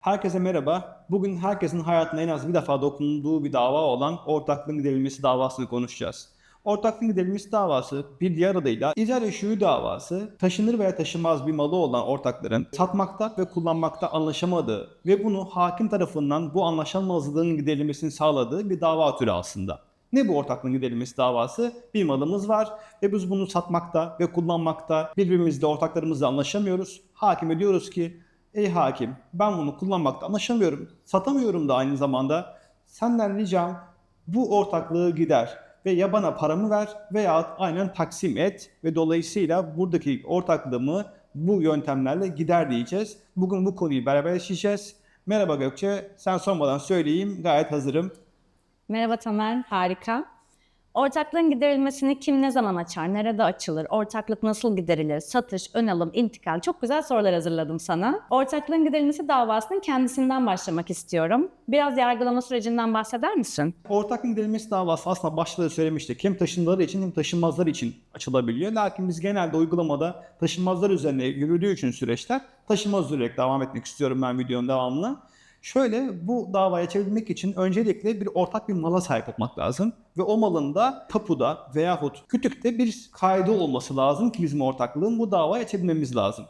Herkese merhaba. Bugün herkesin hayatına en az bir defa dokunduğu bir dava olan ortaklığın giderilmesi davasını konuşacağız. Ortaklığın giderilmesi davası bir diğer adıyla icra şuyu davası taşınır veya taşınmaz bir malı olan ortakların satmakta ve kullanmakta anlaşamadığı ve bunu hakim tarafından bu anlaşılmazlığın giderilmesini sağladığı bir dava türü aslında. Ne bu ortaklığın giderilmesi davası? Bir malımız var ve biz bunu satmakta ve kullanmakta birbirimizle ortaklarımızla anlaşamıyoruz. Hakime diyoruz ki ey hakim ben bunu kullanmakta anlaşamıyorum. Satamıyorum da aynı zamanda. Senden ricam bu ortaklığı gider ve ya bana paramı ver veya aynen taksim et ve dolayısıyla buradaki ortaklığımı bu yöntemlerle gider diyeceğiz. Bugün bu konuyu beraber işleyeceğiz. Merhaba Gökçe, sen sormadan söyleyeyim gayet hazırım. Merhaba Tamer, harika. Ortaklığın giderilmesini kim ne zaman açar, nerede açılır, ortaklık nasıl giderilir, satış, ön alım, intikal çok güzel sorular hazırladım sana. Ortaklığın giderilmesi davasının kendisinden başlamak istiyorum. Biraz yargılama sürecinden bahseder misin? Ortaklığın giderilmesi davası aslında başta da söylemiştik. Hem taşınmaları için hem taşınmazlar için açılabiliyor. Lakin biz genelde uygulamada taşınmazlar üzerine yürüdüğü için süreçler taşınmaz üzerine devam etmek istiyorum ben videonun devamlı. Şöyle bu davayı açabilmek için öncelikle bir ortak bir mala sahip olmak lazım. Ve o malın da tapuda veyahut kütükte bir kaydı olması lazım ki bizim ortaklığın bu davayı açabilmemiz lazım.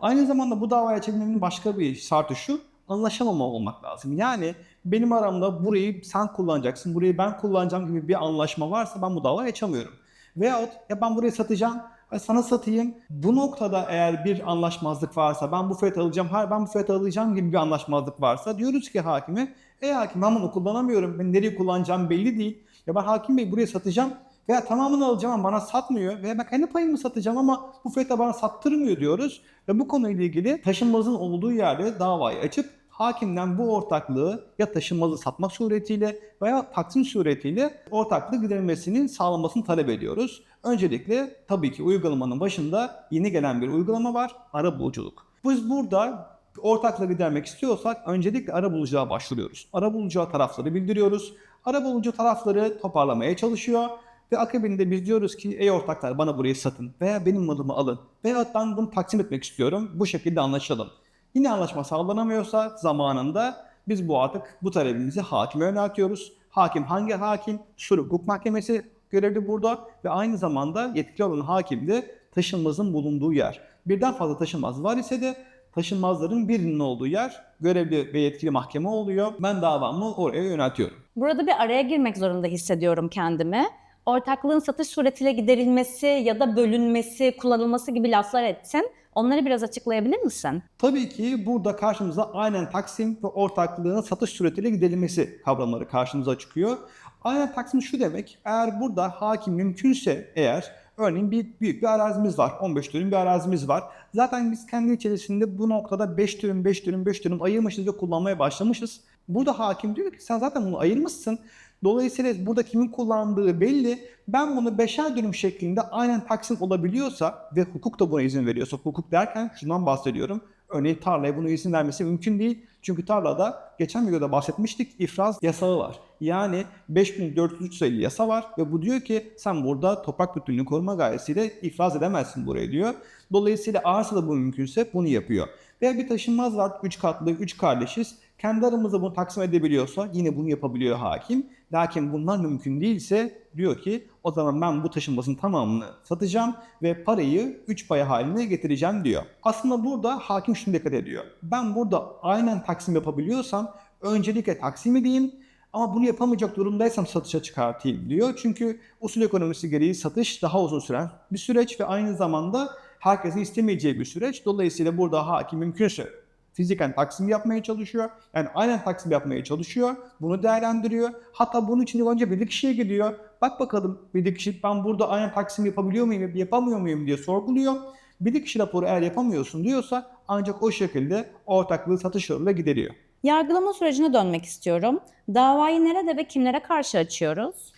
Aynı zamanda bu davayı açabilmenin başka bir şartı şu, anlaşamama olmak lazım. Yani benim aramda burayı sen kullanacaksın, burayı ben kullanacağım gibi bir anlaşma varsa ben bu davayı açamıyorum. Veyahut ya ben burayı satacağım, sana satayım. Bu noktada eğer bir anlaşmazlık varsa, ben bu fiyatı alacağım, hayır ben bu fiyatı alacağım gibi bir anlaşmazlık varsa diyoruz ki hakime, ey hakim ben bunu kullanamıyorum, ben nereye kullanacağım belli değil. Ya ben hakim bey buraya satacağım veya tamamını alacağım ama bana satmıyor veya ben kendi payımı satacağım ama bu fiyata bana sattırmıyor diyoruz. Ve bu konuyla ilgili taşınmazın olduğu yerde davayı açıp hakimden bu ortaklığı ya taşınmazı satmak suretiyle veya taksim suretiyle ortaklık giderilmesinin sağlanmasını talep ediyoruz. Öncelikle tabii ki uygulamanın başında yeni gelen bir uygulama var. Arabuluculuk. Biz burada ortaklığı gidermek istiyorsak öncelikle arabuluculuğa başvuruyoruz. Arabulucuğa tarafları bildiriyoruz. Arabulucu tarafları toparlamaya çalışıyor. Ve akabinde biz diyoruz ki ey ortaklar bana burayı satın veya benim malımı alın veya ben bunu taksim etmek istiyorum bu şekilde anlaşalım. Yine anlaşma sağlanamıyorsa zamanında biz bu artık bu talebimizi hakime yöneltiyoruz. Hakim hangi hakim? Sur Hukuk Mahkemesi görevli burada ve aynı zamanda yetkili olan hakim de taşınmazın bulunduğu yer. Birden fazla taşınmaz var ise de taşınmazların birinin olduğu yer görevli ve yetkili mahkeme oluyor. Ben davamı oraya yöneltiyorum. Burada bir araya girmek zorunda hissediyorum kendimi. Ortaklığın satış suretiyle giderilmesi ya da bölünmesi, kullanılması gibi laflar etsin. Onları biraz açıklayabilir misin? Tabii ki burada karşımıza aynen taksim ve ortaklığın satış suretiyle giderilmesi kavramları karşımıza çıkıyor. Aynen taksim şu demek, eğer burada hakim mümkünse eğer örneğin bir büyük bir arazimiz var, 15 dönüm bir arazimiz var. Zaten biz kendi içerisinde bu noktada 5 dönüm, 5 dönüm, 5 dönüm ayırmışız ve kullanmaya başlamışız. Burada hakim diyor ki sen zaten bunu ayırmışsın. Dolayısıyla burada kimin kullandığı belli. Ben bunu beşer dönüm şeklinde aynen taksim olabiliyorsa ve hukuk da buna izin veriyorsa, hukuk derken şundan bahsediyorum. Örneğin tarlaya bunu izin vermesi mümkün değil. Çünkü tarlada geçen videoda bahsetmiştik ifraz yasağı var. Yani 5403 sayılı yasa var ve bu diyor ki sen burada toprak bütünlüğünü koruma gayesiyle ifraz edemezsin buraya diyor. Dolayısıyla arsa da bu mümkünse bunu yapıyor. Veya bir taşınmaz var 3 katlı 3 kardeşiz. Kendi aramızda bunu taksim edebiliyorsa yine bunu yapabiliyor hakim. Lakin bunlar mümkün değilse diyor ki o zaman ben bu taşınmazın tamamını satacağım ve parayı 3 paya haline getireceğim diyor. Aslında burada hakim şunu dikkat ediyor. Ben burada aynen taksim yapabiliyorsam öncelikle taksim edeyim ama bunu yapamayacak durumdaysam satışa çıkartayım diyor. Çünkü usul ekonomisi gereği satış daha uzun süren bir süreç ve aynı zamanda herkesin istemeyeceği bir süreç. Dolayısıyla burada hakim mümkünse fiziken taksim yapmaya çalışıyor. Yani aynen taksim yapmaya çalışıyor. Bunu değerlendiriyor. Hatta bunun için önce bir kişiye gidiyor. Bak bakalım bir kişi ben burada aynen taksim yapabiliyor muyum, yapamıyor muyum diye sorguluyor. Bir kişi raporu eğer yapamıyorsun diyorsa ancak o şekilde ortaklığı satış yoluyla gideriyor. Yargılama sürecine dönmek istiyorum. Davayı nerede ve kimlere karşı açıyoruz?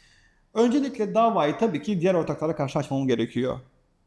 Öncelikle davayı tabii ki diğer ortaklara karşı açmamız gerekiyor.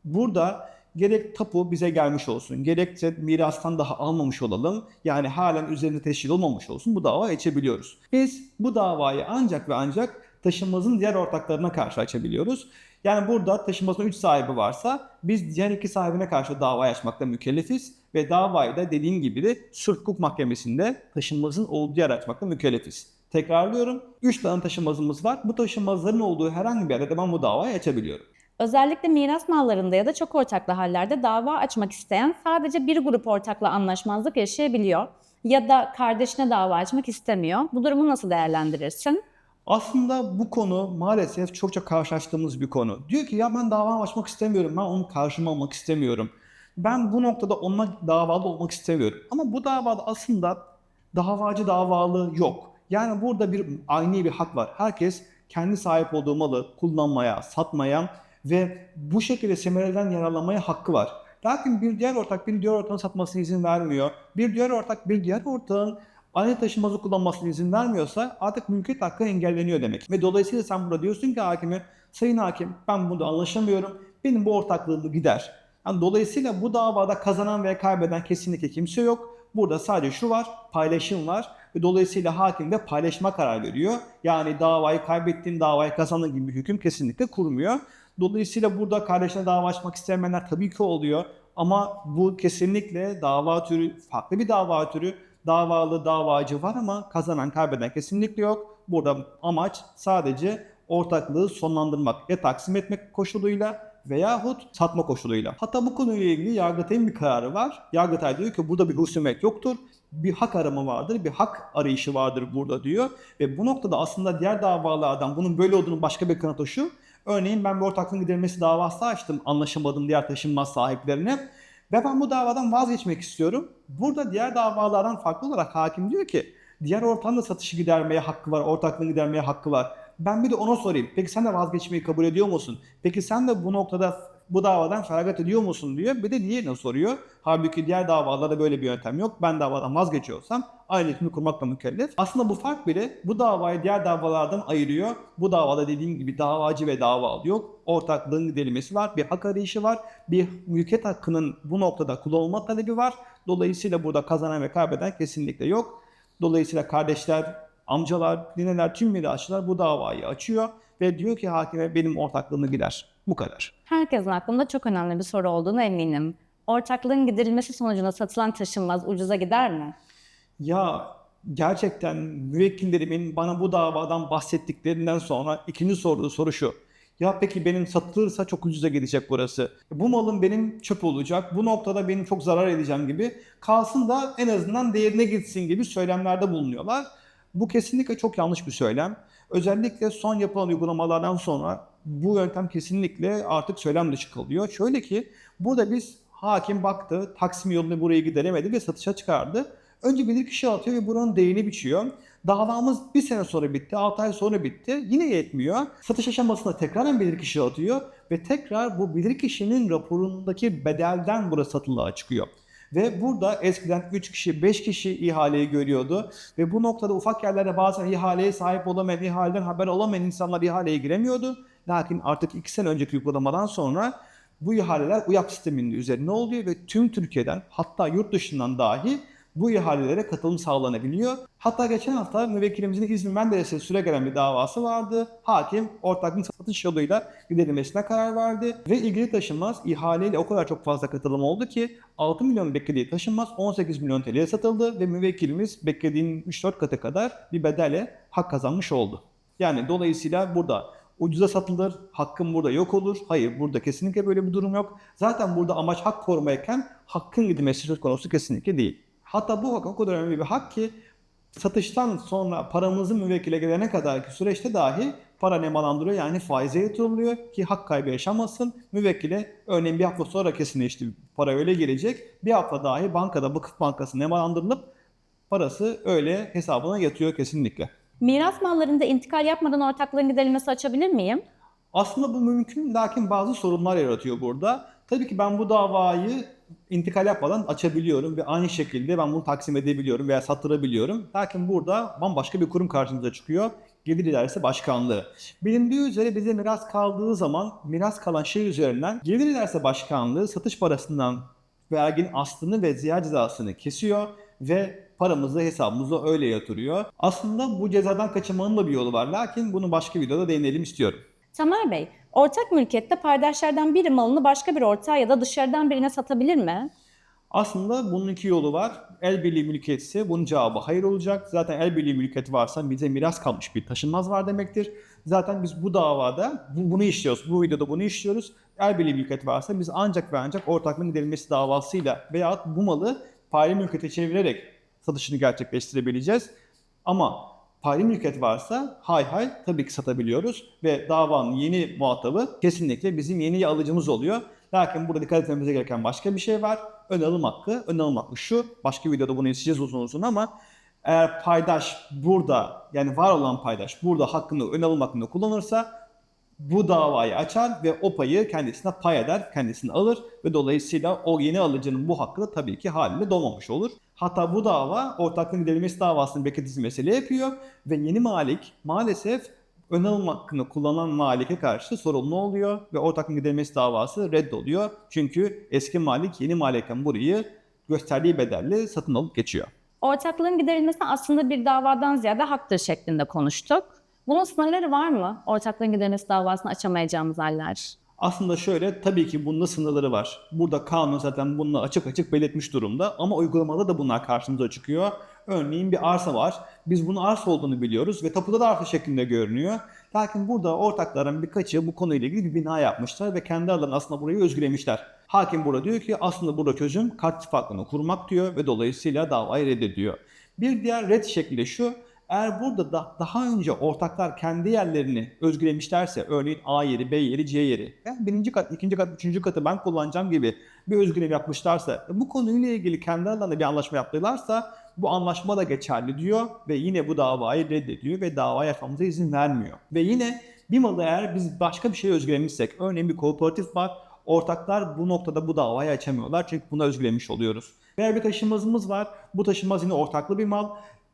Burada gerek tapu bize gelmiş olsun, gerekse mirastan daha almamış olalım, yani halen üzerinde teşkil olmamış olsun bu dava açabiliyoruz. Biz bu davayı ancak ve ancak taşınmazın diğer ortaklarına karşı açabiliyoruz. Yani burada taşınmazın 3 sahibi varsa biz diğer iki sahibine karşı dava açmakla mükellefiz ve davayı da dediğim gibi de Sırf Hukuk Mahkemesi'nde taşınmazın olduğu yer açmakla mükellefiz. Tekrarlıyorum. 3 tane taşınmazımız var. Bu taşınmazların olduğu herhangi bir yerde de ben bu davayı açabiliyorum. Özellikle miras mallarında ya da çok ortaklı hallerde dava açmak isteyen sadece bir grup ortakla anlaşmazlık yaşayabiliyor ya da kardeşine dava açmak istemiyor. Bu durumu nasıl değerlendirirsin? Aslında bu konu maalesef çokça karşılaştığımız bir konu. Diyor ki ya ben dava açmak istemiyorum, ben onu karşıma almak istemiyorum. Ben bu noktada onunla davalı olmak istemiyorum. Ama bu davada aslında davacı davalı yok. Yani burada bir aynı bir hak var. Herkes kendi sahip olduğu malı kullanmaya, satmaya ve bu şekilde semereden yararlanmaya hakkı var. Lakin bir diğer ortak bir diğer ortağın satmasına izin vermiyor. Bir diğer ortak bir diğer ortağın aynı taşınmazı kullanmasına izin vermiyorsa artık mülkiyet hakkı engelleniyor demek. Ve dolayısıyla sen burada diyorsun ki hakime, sayın hakim ben bunda anlaşamıyorum, benim bu ortaklığım gider. Yani dolayısıyla bu davada kazanan veya kaybeden kesinlikle kimse yok. Burada sadece şu var, paylaşım var ve dolayısıyla hakim de paylaşma karar veriyor. Yani davayı kaybettiğin, davayı kazandığın gibi bir hüküm kesinlikle kurmuyor. Dolayısıyla burada kardeşine dava açmak istemeyenler tabii ki oluyor. Ama bu kesinlikle dava türü, farklı bir dava türü. Davalı davacı var ama kazanan kaybeden kesinlikle yok. Burada amaç sadece ortaklığı sonlandırmak ya taksim etmek koşuluyla veyahut satma koşuluyla. Hatta bu konuyla ilgili Yargıtay'ın bir kararı var. Yargıtay diyor ki burada bir husumet yoktur. Bir hak arama vardır, bir hak arayışı vardır burada diyor. Ve bu noktada aslında diğer davalardan bunun böyle olduğunu başka bir kanıtı şu. Örneğin ben bir ortaklığın giderilmesi davası açtım anlaşamadığım diğer taşınmaz sahiplerine. Ve ben bu davadan vazgeçmek istiyorum. Burada diğer davalardan farklı olarak hakim diyor ki diğer ortağın da satışı gidermeye hakkı var, ortaklığını gidermeye hakkı var. Ben bir de ona sorayım. Peki sen de vazgeçmeyi kabul ediyor musun? Peki sen de bu noktada bu davadan feragat ediyor musun diyor. Bir de diğerine soruyor. Halbuki diğer davalarda böyle bir yöntem yok. Ben davadan vazgeçiyorsam hükmü kurmakla mükellef. Aslında bu fark bile bu davayı diğer davalardan ayırıyor. Bu davada dediğim gibi davacı ve davalı yok. Ortaklığın giderilmesi var. Bir hak arayışı var. Bir mülkiyet hakkının bu noktada kullanılma talebi var. Dolayısıyla burada kazanan ve kaybeden kesinlikle yok. Dolayısıyla kardeşler, amcalar, nineler, tüm mirasçılar bu davayı açıyor ve diyor ki hakime benim ortaklığımı gider. Bu kadar. Herkesin aklında çok önemli bir soru olduğunu eminim. Ortaklığın giderilmesi sonucunda satılan taşınmaz ucuza gider mi? Ya gerçekten müvekkillerimin bana bu davadan bahsettiklerinden sonra ikinci sorduğu soru şu. Ya peki benim satılırsa çok ucuza gidecek burası. Bu malın benim çöp olacak. Bu noktada benim çok zarar edeceğim gibi. Kalsın da en azından değerine gitsin gibi söylemlerde bulunuyorlar. Bu kesinlikle çok yanlış bir söylem. Özellikle son yapılan uygulamalardan sonra bu yöntem kesinlikle artık söylem dışı kalıyor. Şöyle ki burada biz hakim baktı, Taksim yolunu buraya gideremedi ve satışa çıkardı. Önce bilirkişi atıyor ve buranın değerini biçiyor. Davamız bir sene sonra bitti, 6 ay sonra bitti. Yine yetmiyor. Satış aşamasında tekrardan bilirkişi atıyor ve tekrar bu bilirkişinin raporundaki bedelden burası satılığa çıkıyor. Ve burada eskiden 3 kişi, 5 kişi ihaleyi görüyordu. Ve bu noktada ufak yerlerde bazen ihaleye sahip olamayan, ihaleden haber olamayan insanlar ihaleye giremiyordu. Lakin artık 2 sene önceki uygulamadan sonra bu ihaleler UYAP sisteminin üzerine oluyor ve tüm Türkiye'den hatta yurt dışından dahi bu ihalelere katılım sağlanabiliyor. Hatta geçen hafta müvekkilimizin İzmir Menderes'e süre gelen bir davası vardı. Hakim ortaklığın satış yoluyla giderilmesine karar verdi. Ve ilgili taşınmaz ihaleyle o kadar çok fazla katılım oldu ki 6 milyon beklediği taşınmaz 18 milyon TL'ye satıldı ve müvekkilimiz beklediğinin 3-4 katı kadar bir bedelle hak kazanmış oldu. Yani dolayısıyla burada ucuza satılır, hakkın burada yok olur. Hayır burada kesinlikle böyle bir durum yok. Zaten burada amaç hak korumayken hakkın gidilmesi söz konusu kesinlikle değil. Hatta bu hak o kadar önemli bir hak ki satıştan sonra paramızın müvekkile gelene kadarki süreçte dahi para nemalandırıyor yani faize yatırılıyor ki hak kaybı yaşamasın. Müvekkile örneğin bir hafta sonra kesinleşti para öyle gelecek. Bir hafta dahi bankada vakıf bankası nemalandırılıp parası öyle hesabına yatıyor kesinlikle. Miras mallarında intikal yapmadan ortaklığın giderilmesi açabilir miyim? Aslında bu mümkün lakin bazı sorunlar yaratıyor burada. Tabii ki ben bu davayı intikal yapmadan açabiliyorum ve aynı şekilde ben bunu taksim edebiliyorum veya sattırabiliyorum. Lakin burada bambaşka bir kurum karşımıza çıkıyor. Gelir idaresi başkanlığı. Bilindiği üzere bize miras kaldığı zaman miras kalan şey üzerinden gelir idaresi başkanlığı satış parasından verginin aslını ve ziyaret cezasını kesiyor ve paramızı hesabımıza öyle yatırıyor. Aslında bu cezadan kaçınmanın da bir yolu var. Lakin bunu başka videoda değinelim istiyorum. Tamer Bey, Ortak mülkiyette paydaşlardan biri malını başka bir ortağa ya da dışarıdan birine satabilir mi? Aslında bunun iki yolu var. El birliği mülkiyetse bunun cevabı hayır olacak. Zaten el birliği mülkiyeti varsa bize miras kalmış bir taşınmaz var demektir. Zaten biz bu davada bu- bunu işliyoruz. Bu videoda bunu işliyoruz. El birliği mülkiyeti varsa biz ancak ve ancak ortaklığın giderilmesi davasıyla veyahut bu malı paylı mülkiyete çevirerek satışını gerçekleştirebileceğiz. Ama paylı mülkiyet varsa hay hay tabii ki satabiliyoruz ve davanın yeni muhatabı kesinlikle bizim yeni alıcımız oluyor. Lakin burada dikkat etmemiz gereken başka bir şey var. Ön alım hakkı. Ön alım hakkı şu. Başka videoda bunu işleyeceğiz uzun uzun ama eğer paydaş burada yani var olan paydaş burada hakkını ön alım hakkını kullanırsa bu davayı açar ve o payı kendisine pay eder, kendisine alır ve dolayısıyla o yeni alıcının bu hakkı da tabii ki haliyle doğmamış olur. Hatta bu dava ortaklığın giderilmesi davasını bekletisi mesele yapıyor ve yeni malik maalesef ön alım hakkını kullanan malike karşı sorumlu oluyor ve ortaklığın giderilmesi davası reddoluyor. Çünkü eski malik yeni maliken burayı gösterdiği bedelle satın alıp geçiyor. Ortaklığın giderilmesi aslında bir davadan ziyade haktır şeklinde konuştuk. Bunun sınırları var mı? Ortaklığın giderilmesi davasını açamayacağımız haller. Aslında şöyle tabii ki bunda sınırları var. Burada kanun zaten bunu açık açık belirtmiş durumda ama uygulamada da bunlar karşımıza çıkıyor. Örneğin bir arsa var. Biz bunun arsa olduğunu biliyoruz ve tapuda da arsa şeklinde görünüyor. Lakin burada ortakların birkaçı bu konuyla ilgili bir bina yapmışlar ve kendi aralarında aslında burayı özgülemişler. Hakim burada diyor ki aslında burada çözüm kart ittifaklarını kurmak diyor ve dolayısıyla davayı reddediyor. Bir diğer red şekli de şu. Eğer burada da daha önce ortaklar kendi yerlerini özgülemişlerse örneğin A yeri, B yeri, C yeri yani birinci kat, ikinci kat, üçüncü katı ben kullanacağım gibi bir özgülev yapmışlarsa bu konuyla ilgili kendi aralarında bir anlaşma yaptılarsa bu anlaşma da geçerli diyor ve yine bu davayı reddediyor ve davayı açmamıza izin vermiyor. Ve yine bir malı eğer biz başka bir şey özgülemişsek örneğin bir kooperatif var ortaklar bu noktada bu davayı açamıyorlar çünkü buna özgülemiş oluyoruz. Veya bir taşınmazımız var bu taşınmaz yine ortaklı bir mal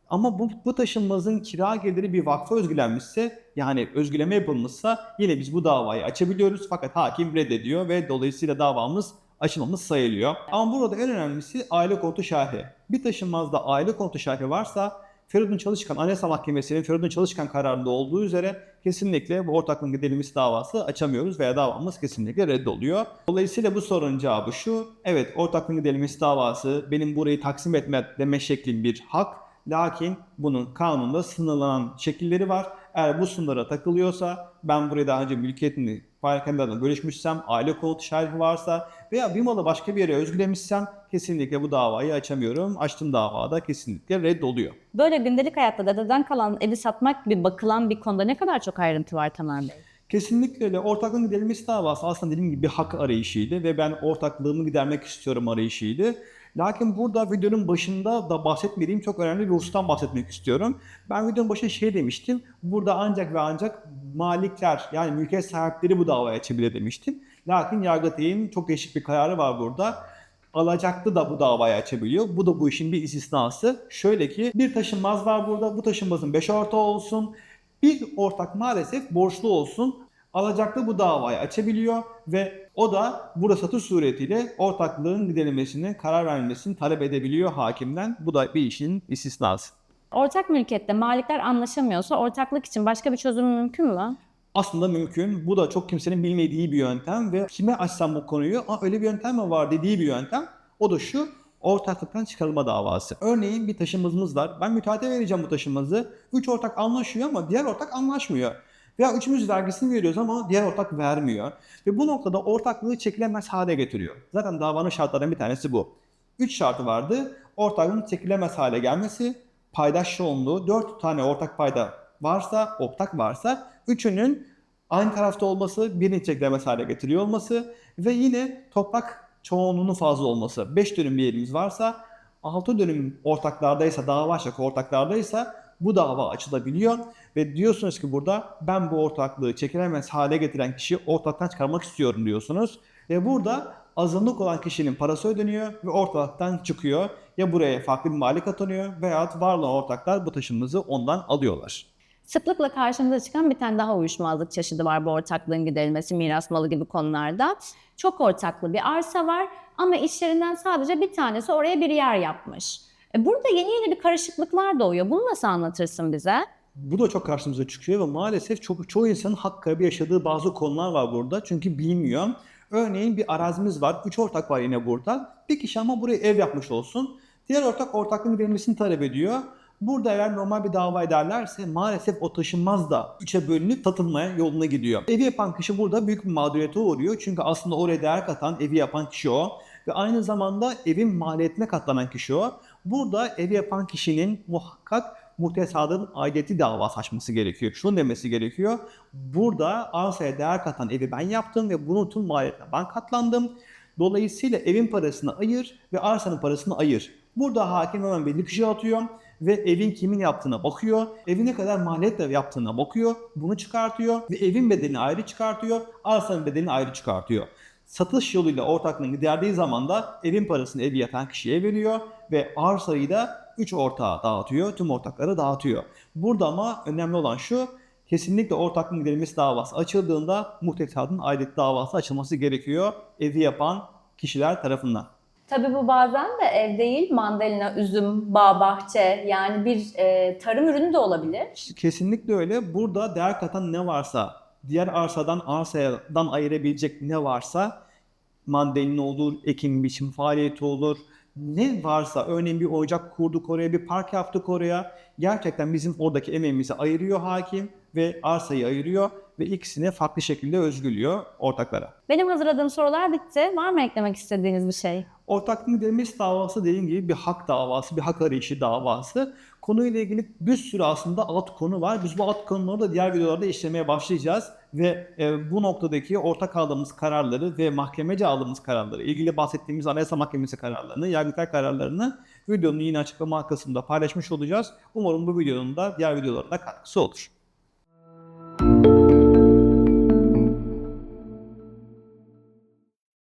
ama bu, bu taşınmazın kira geliri bir vakfa özgülenmişse yani özgüleme yapılmışsa yine biz bu davayı açabiliyoruz fakat hakim reddediyor ve dolayısıyla davamız açılmamız sayılıyor. Ama burada en önemlisi aile konutu şerhi. Bir taşınmazda aile konutu şerhi varsa Feridun Çalışkan Anayasa Mahkemesi'nin Feridun Çalışkan kararında olduğu üzere kesinlikle bu ortaklığın giderilmesi davası açamıyoruz veya davamız kesinlikle reddoluyor. Dolayısıyla bu sorunun cevabı şu. Evet ortaklığın giderilmesi davası benim burayı taksim etme deme şeklim bir hak. Lakin bunun kanunda sınırlanan şekilleri var. Eğer bu sınırlara takılıyorsa ben buraya daha önce mülkiyetini adına bölüşmüşsem, aile konutu şerhi varsa veya bir malı başka bir yere özgülemişsem kesinlikle bu davayı açamıyorum. Açtığım davada kesinlikle reddoluyor. Böyle gündelik hayatta dededen kalan evi satmak gibi bakılan bir konuda ne kadar çok ayrıntı var Tamer Bey? Kesinlikle öyle. Ortaklığın giderilmesi davası aslında dediğim gibi bir hak arayışıydı ve ben ortaklığımı gidermek istiyorum arayışıydı. Lakin burada videonun başında da bahsetmediğim çok önemli bir husustan bahsetmek istiyorum. Ben videonun başında şey demiştim. Burada ancak ve ancak malikler yani mülkiyet sahipleri bu davayı açabilir demiştim. Lakin Yargıtay'ın çok değişik bir kararı var burada. Alacaklı da bu davayı açabiliyor. Bu da bu işin bir istisnası. Şöyle ki bir taşınmaz var burada. Bu taşınmazın 5 ortağı olsun. Bir ortak maalesef borçlu olsun. Alacaklı bu davayı açabiliyor ve o da burada satış suretiyle ortaklığın giderilmesini, karar vermesini talep edebiliyor hakimden. Bu da bir işin istisnası. Ortak mülkiyette malikler anlaşamıyorsa ortaklık için başka bir çözüm mümkün mü? Aslında mümkün. Bu da çok kimsenin bilmediği bir yöntem ve kime açsam bu konuyu, Aa, öyle bir yöntem mi var dediği bir yöntem. O da şu, ortaklıktan çıkarılma davası. Örneğin bir taşınmazımız var. Ben müteahhite vereceğim bu taşınmazı. Üç ortak anlaşıyor ama diğer ortak anlaşmıyor. Veya üçümüz vergisini veriyoruz ama diğer ortak vermiyor. Ve bu noktada ortaklığı çekilemez hale getiriyor. Zaten davanın şartlarından bir tanesi bu. Üç şartı vardı. Ortaklığın çekilemez hale gelmesi, paydaş çoğunluğu, dört tane ortak payda varsa, ortak varsa, üçünün aynı tarafta olması, birini çekilemez hale getiriyor olması ve yine toprak çoğunluğunun fazla olması. 5 dönüm bir yerimiz varsa 6 dönüm ortaklardaysa, dava açacak ortaklardaysa bu dava açılabiliyor ve diyorsunuz ki burada ben bu ortaklığı çekilemez hale getiren kişiyi ortaktan çıkarmak istiyorum diyorsunuz. Ve burada azınlık olan kişinin parası ödeniyor ve ortaktan çıkıyor. Ya buraya farklı bir malik atanıyor veya var olan ortaklar bu taşınmazı ondan alıyorlar. Sıklıkla karşımıza çıkan bir tane daha uyuşmazlık çeşidi var bu ortaklığın giderilmesi, miras malı gibi konularda. Çok ortaklı bir arsa var ama işlerinden sadece bir tanesi oraya bir yer yapmış. E burada yeni yeni bir karışıklıklar doğuyor. Bunu nasıl anlatırsın bize? Bu da çok karşımıza çıkıyor ve maalesef çok çoğu insanın hak kaybı yaşadığı bazı konular var burada. Çünkü bilmiyor. Örneğin bir arazimiz var. Üç ortak var yine burada. Bir kişi ama buraya ev yapmış olsun. Diğer ortak ortaklığın verilmesini talep ediyor. Burada eğer normal bir dava ederlerse maalesef o taşınmaz da üçe bölünüp satılmaya yoluna gidiyor. Evi yapan kişi burada büyük bir mağduriyete uğruyor. Çünkü aslında oraya değer katan evi yapan kişi o. Ve aynı zamanda evin maliyetine katlanan kişi o. Burada evi yapan kişinin muhakkak muhtesadın aidiyeti davası açması gerekiyor. Şunu demesi gerekiyor. Burada arsaya değer katan evi ben yaptım ve bunun tüm maliyetine ben katlandım. Dolayısıyla evin parasını ayır ve arsanın parasını ayır. Burada hakim hemen belli kişiye atıyor ve evin kimin yaptığına bakıyor. Evin ne kadar maliyetle yaptığına bakıyor. Bunu çıkartıyor ve evin bedelini ayrı çıkartıyor. Arsanın bedelini ayrı çıkartıyor. Satış yoluyla ortaklığın giderdiği zaman da evin parasını evi yatan kişiye veriyor ve arsayı da 3 ortağa dağıtıyor. Tüm ortaklara dağıtıyor. Burada ama önemli olan şu kesinlikle ortaklığın giderilmesi davası açıldığında muhtesadın aidet davası açılması gerekiyor evi yapan kişiler tarafından. Tabii bu bazen de ev değil, mandalina, üzüm, bağ, bahçe yani bir e, tarım ürünü de olabilir. Kesinlikle öyle. Burada değer katan ne varsa, diğer arsadan arsadan ayırabilecek ne varsa mandalina olur, ekim biçim faaliyeti olur. Ne varsa örneğin bir ocak kurduk oraya, bir park yaptık oraya. Gerçekten bizim oradaki emeğimizi ayırıyor hakim ve arsayı ayırıyor ve ikisini farklı şekilde özgürlüyor ortaklara. Benim hazırladığım sorular bitti. Var mı eklemek istediğiniz bir şey? Ortaklığın giderilmesi davası dediğim gibi bir hak davası, bir hak arayışı davası. Konuyla ilgili bir sürü aslında alt konu var. Biz bu alt konuları da diğer videolarda işlemeye başlayacağız. Ve e, bu noktadaki ortak aldığımız kararları ve mahkemece aldığımız kararları, ilgili bahsettiğimiz Anayasa Mahkemesi kararlarını, Yargıtay kararlarını videonun yine açıklama kısmında paylaşmış olacağız. Umarım bu videonun da diğer videolarında katkısı olur.